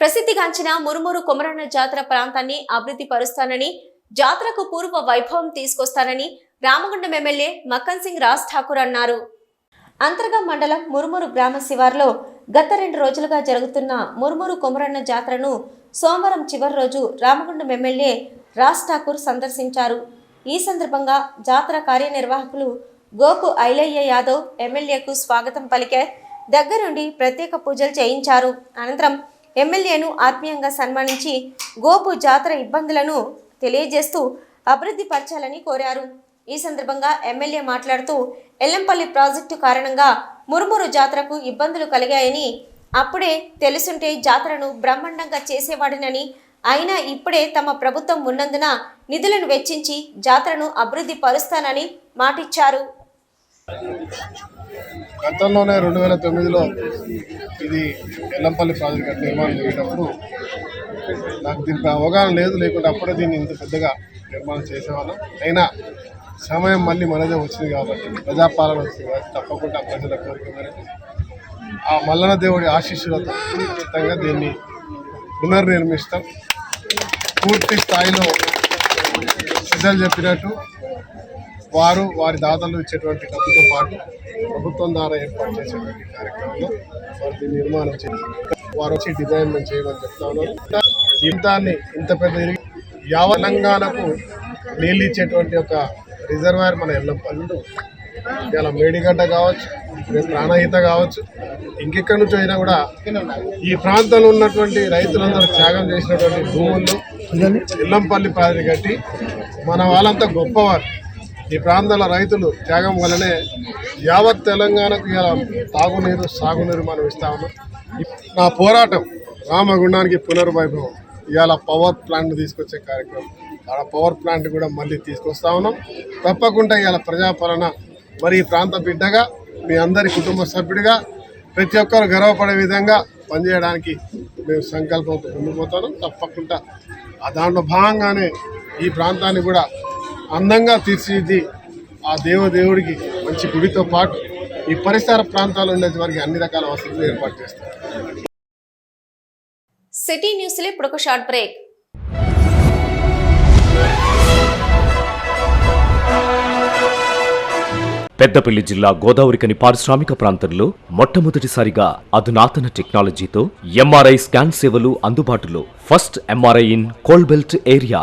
ప్రసిద్ధిగాంచిన మురుమురు కొమరన్న జాతర ప్రాంతాన్ని అభివృద్ధి పరుస్తానని జాతరకు పూర్వ వైభవం తీసుకొస్తానని రామగుండం ఎమ్మెల్యే మక్కన్ సింగ్ రాజ్ ఠాకూర్ అన్నారు. అంతర్గం మండలం మురుమురు గ్రామ శివార్లో గత రెండు రోజులుగా జరుగుతున్న మురుమురు కొమరన్న జాతరను సోమవారం చివరి రోజు రామగుండం ఎమ్మెల్యే రాజ్ ఠాకూర్ సందర్శించారు. ఈ సందర్భంగా జాతర కార్యనిర్వాహకులు గోకు ఐలయ్య యాదవ్ ఎమ్మెల్యేకు స్వాగతం పలికే దగ్గరుండి ప్రత్యేక పూజలు చేయించారు. అనంతరం ఎమ్మెల్యేను ఆత్మీయంగా సన్మానించి గోపు జాతర ఇబ్బందులను తెలియజేస్తూ అభివృద్ధి పరచాలని కోరారు. ఈ సందర్భంగా ఎమ్మెల్యే మాట్లాడుతూ ఎల్లంపల్లి ప్రాజెక్టు కారణంగా మురుమురు జాతరకు ఇబ్బందులు కలిగాయని అప్పుడే తెలుసుంటే జాతరను బ్రహ్మాండంగా చేసేవాడినని అయినా ఇప్పుడే తమ ప్రభుత్వం ఉన్నందున నిధులను వెచ్చించి జాతరను అభివృద్ధి పరుస్తానని మాటిచ్చారు. గతంలోనే రెండు వేల తొమ్మిదిలో ఇది ఎల్లంపల్లి ప్రాజెక్ట్ నిర్మాణం చేసేటప్పుడు నాకు దీనిపై అవగాహన లేదు లేకుంటే అప్పుడే దీన్ని ఇంత పెద్దగా నిర్మాణం చేసేవాళ్ళం. అయినా సమయం మళ్ళీ మనదే వచ్చింది కాబట్టి ప్రజాపాలన వచ్చింది కాబట్టి తప్పకుండా ప్రజల కోరిక మేరకు ఆ మల్లన దేవుడి ఆశీస్సులతో ఖచ్చితంగా దీన్ని పునర్నిర్మిస్తాం. పూర్తి స్థాయిలో పెద్దలు చెప్పినట్టు వారు వారి దాతలు ఇచ్చేటువంటి డబ్బుతో పాటు ప్రభుత్వం ద్వారా ఏర్పాటు చేసేటువంటి కార్యక్రమంలో వారు దీన్ని నిర్మాణం చేసి వారు వచ్చి డిజైన్మెంట్ చేయమని చెప్తా ఉన్నారు. ఇంతాన్ని ఇంత పెద్ద యావ తెలంగాణకు నీళ్ళు ఇచ్చేటువంటి ఒక రిజర్వాయర్ మన ఎల్లంపల్లి ఇలా మేడిగడ్డ కావచ్చు రేపు ప్రాణహిత కావచ్చు ఇంకెక్కడి నుంచి అయినా కూడా ఈ ప్రాంతంలో ఉన్నటువంటి రైతులందరూ త్యాగం చేసినటువంటి భూముల్లో ఎల్లంపల్లి ప్రాజెక్టు కట్టి మన వాళ్ళంతా గొప్పవారు. ఈ ప్రాంతాల రైతులు త్యాగం వల్లనే యావత్ తెలంగాణకు ఇలా తాగునీరు సాగునీరు మనం ఇస్తా నా పోరాటం రామగుండానికి పునర్వైభవం. ఇవాళ పవర్ ప్లాంట్ తీసుకొచ్చే కార్యక్రమం. ఆ పవర్ ప్లాంట్ కూడా మళ్ళీ తీసుకొస్తా ఉన్నాం. తప్పకుండా ఇవాళ ప్రజాపాలన మరి ఈ ప్రాంత బిడ్డగా మీ అందరి కుటుంబ సభ్యుడిగా ప్రతి ఒక్కరు గర్వపడే విధంగా పనిచేయడానికి మేము సంకల్పంతో ముందుకుపోతాను తప్పకుండా ఆ దాంట్లో భాగంగానే ఈ ప్రాంతాన్ని కూడా అందంగా తీర్చిదిద్ది ఆ దేవదేవుడికి మంచి గుడితో పాటు ఈ పరిసర ప్రాంతాల్లో ఉండే వారికి అన్ని రకాల వసతులు ఏర్పాటు చేస్తాం సిటీ న్యూస్లో ఇప్పుడు ఒక షార్ట్ బ్రేక్. పెద్దపల్లి జిల్లా గోదావరికని పారిశ్రామిక ప్రాంతంలో మొట్టమొదటిసారిగా అధునాతన టెక్నాలజీతో ఎంఆర్ఐ స్కాన్ సేవలు అందుబాటులో. First MRI in coal belt area.